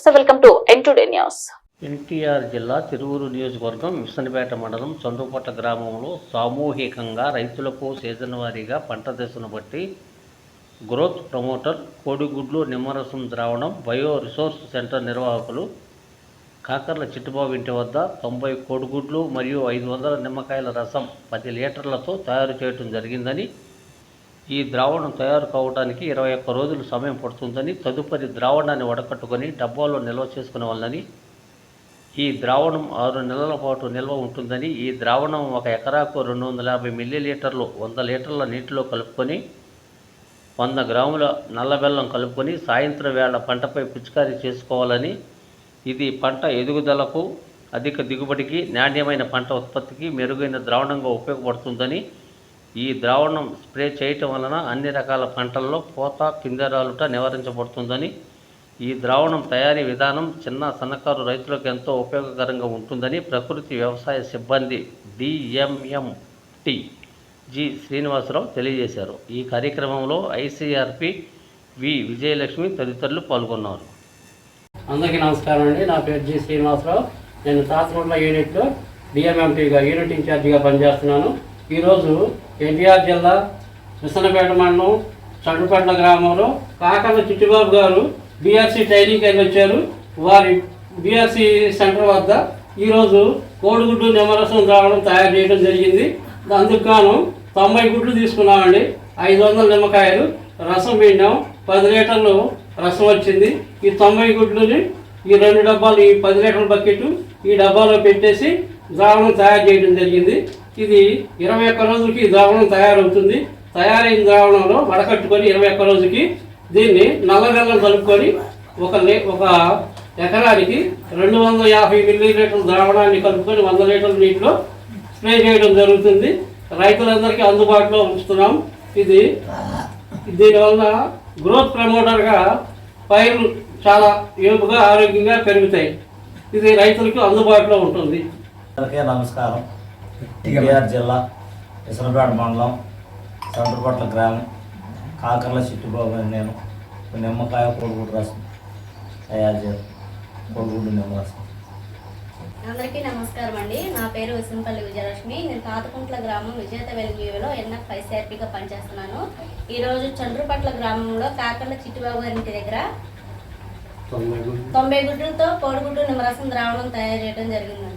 నమస్తే welcome to N today news NTR జిల్లా తిరువురు నియోజకవర్గం విసనపేట మండలం చందుపట్ట గ్రామంలో సామూహికంగా రైతులకు సీజన్ వారీగా పంట దశను బట్టి గ్రోత్ ప్రమోటర్ కోడిగుడ్లు నిమ్మరసం ద్రావణం బయో రిసోర్స్ సెంటర్ నిర్వాహకులు కాకర్ల చిట్టుబాబు ఇంటి వద్ద తొంభై కోడిగుడ్లు మరియు ఐదు వందల నిమ్మకాయల రసం పది లీటర్లతో తయారు చేయడం జరిగిందని ఈ ద్రావణం తయారు కావడానికి ఇరవై ఒక్క రోజులు సమయం పడుతుందని తదుపరి ద్రావణాన్ని వడకట్టుకొని డబ్బాలో నిల్వ చేసుకునేవాళ్ళని ఈ ద్రావణం ఆరు నెలల పాటు నిల్వ ఉంటుందని ఈ ద్రావణం ఒక ఎకరాకు రెండు వందల యాభై మిల్లీ లీటర్లు వంద లీటర్ల నీటిలో కలుపుకొని వంద గ్రాముల నల్ల బెల్లం కలుపుకొని సాయంత్రం వేళ పంటపై పిచికారీ చేసుకోవాలని ఇది పంట ఎదుగుదలకు అధిక దిగుబడికి నాణ్యమైన పంట ఉత్పత్తికి మెరుగైన ద్రావణంగా ఉపయోగపడుతుందని ఈ ద్రావణం స్ప్రే చేయటం వలన అన్ని రకాల పంటల్లో పూత పిందెరాలుట నివారించబడుతుందని ఈ ద్రావణం తయారీ విధానం చిన్న సన్నకారు రైతులకు ఎంతో ఉపయోగకరంగా ఉంటుందని ప్రకృతి వ్యవసాయ సిబ్బంది డిఎంఎంటి జి శ్రీనివాసరావు తెలియజేశారు. ఈ కార్యక్రమంలో ఐసీఆర్పి వి విజయలక్ష్మి తదితరులు పాల్గొన్నారు. అందరికీ నమస్కారం అండి. నా పేరు జి శ్రీనివాసరావు. నేను తాతకొండ యూనిట్లో డిఎంఎంటీగా యూనిట్ ఇన్ఛార్జిగా పనిచేస్తున్నాను. ఈరోజు ఎన్టీఆర్ జిల్లా విసనపేట మండలం చండుపట్ల గ్రామంలో కాకర్ల చిట్టుబాబు గారు బీఆర్సీ ట్రైనింగ్ అని వచ్చారు. వారి బీఆర్సీ సెంటర్ వద్ద ఈరోజు కోడిగుడ్డు నిమ్మరసం ద్రావణం తయారు చేయడం జరిగింది. అందుకు గాను తొంభై గుడ్లు తీసుకున్నామండి. ఐదు వందల నిమ్మకాయలు రసం పిండాం. పది లీటర్లు రసం వచ్చింది. ఈ తొంభై గుడ్లని ఈ రెండు డబ్బాలు ఈ పది లీటర్ల బకెట్ ఈ డబ్బాలో పెట్టేసి ద్రావణం తయారు చేయడం జరిగింది. ఇది ఇరవై ఒక్క రోజులకి ద్రావణం తయారవుతుంది. తయారైన ద్రావణంలో వడకట్టుకొని ఇరవై ఒక్క రోజుకి దీన్ని నల్లగల్లం కలుపుకొని ఒక ఒక ఎకరానికి రెండు వందల యాభై మిల్లీ లీటర్ల ద్రావణాన్ని కలుపుకొని వంద లీటర్ల నీటిలో స్ప్రే చేయడం జరుగుతుంది. రైతులందరికీ అందుబాటులో ఉంచుతున్నాం. ఇది దీనివల్ల గ్రోత్ ప్రమోటర్గా పైర్లు చాలా ఏపుగా ఆరోగ్యంగా పెరుగుతాయి. ఇది రైతులకు అందుబాటులో ఉంటుంది. నమస్కారం. ఎన్టీఆర్ జిల్లా ఇసనపేట మండలం సండ్రపట్ల గ్రామం. కాకర్ల చిట్టుబాబు అని నేను నిమ్మకాయ కోడిగుడ్డు రసం తయారు చేస్తాను కోడిగుడ్డు నిమ్మ రసం. అందరికీ నమస్కారం అండి. నా పేరు విసంపల్లి విజయలక్ష్మి. నేను తాతకుంట్ల గ్రామం విజేత వెలుగులో ఎన్ఎఫ్ ఐసీఆర్పీగా పనిచేస్తున్నాను. ఈరోజు చండ్రుపట్ల గ్రామంలో కాకర్ల చిట్టుబాబు గారి ఇంటి దగ్గర తొంభై గుడ్లతో కోడిగుడ్డు నిమ్మరసం ద్రావణం తయారు చేయడం జరిగింది